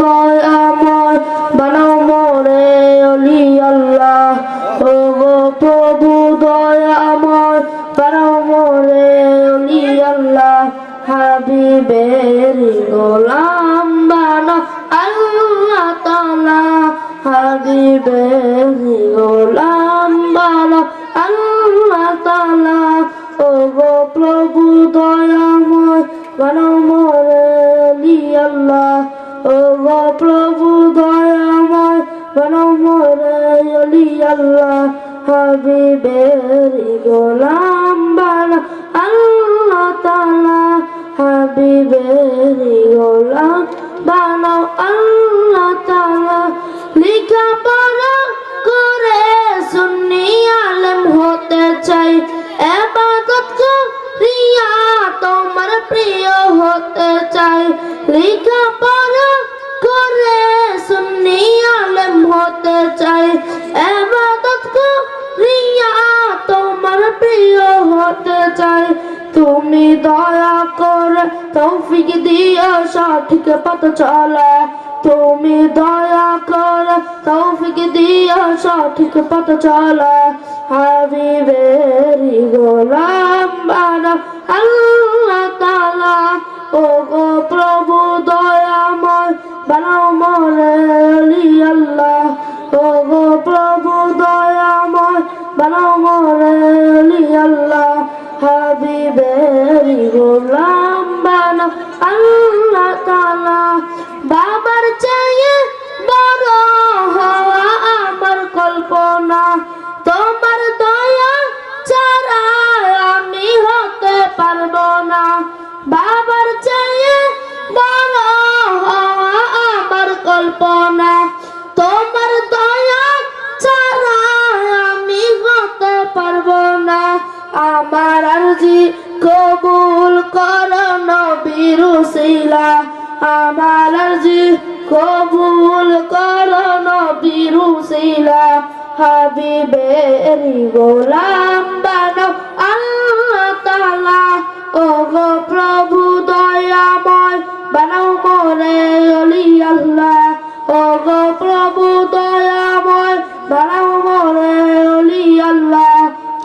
দয়াময় বানাও মোরে অলি আল্লাহ। ও গো প্রভু দয়াময় বানাও মোরে অলি আল্লাহ। হাবিবের গোলাম বানাও আল্লাহ তালা হাবিবের গোলাম বানাও আল্লাহ তালা ও গো প্রভু, দয়াময়, বানাও মোরে অলি আল্লাহ। ও প্রভু দয়াময় বানাও মোরে অলি আল্লাহ হাবিবের গোলাম বানা আল্লাহ তালা হাবিবের গোলাম বানাও আল্লাহ তালা লিখা পড়া করে সুন্নি আলম হতে চাই। এবাদত করিয়া তোমার প্রিয় হতে চাই। লিখা পড়া করে সুন্নি আলম হতে চাই। এবাদত করিয়া তোমার প্রিয় হতে চাই। তুমি দয়া করে তৌফিক দিও, সঠিক পথ চলা। তুমি দয়া করে তৌফিক দিও, সঠিক পথ চলা। হাবিবেরি গোলাম বানা আল্লাহ তালা ও অলি আল্লাহ? হাবিবেরি গোলাম বানাও আল্লাহ তালা বাবার চেয়ে বড় হওয়া আমার কল্পনা। তোমার দয়া ছাড়া আমি হতে পারব না। বাবার চেয়ে বড় হওয়া আমার কল্পনা। আমার আরজি কবুল করো নবীর উসিলা আমার আরজি কবুল করো নবীর উসিলা হাবিবেরি গোলাম বানো ও গো প্রভু দয়াময় বানাও মোরে ও গো প্রভু দয়াময় বানাও আল্লাহ।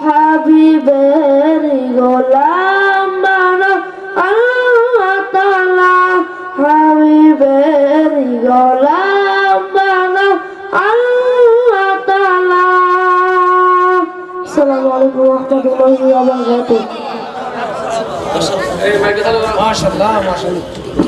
হাবিবেরি গোলাম বানো আল্লাহ হাবিবেরি গোলাম বানো আল্লাহ আসসালামু আলাইকুম ওয়া রাহমাতুল্লাহি ওয়া বারাকাতুহু। মাশাআল্লাহ মাশাল্লাহ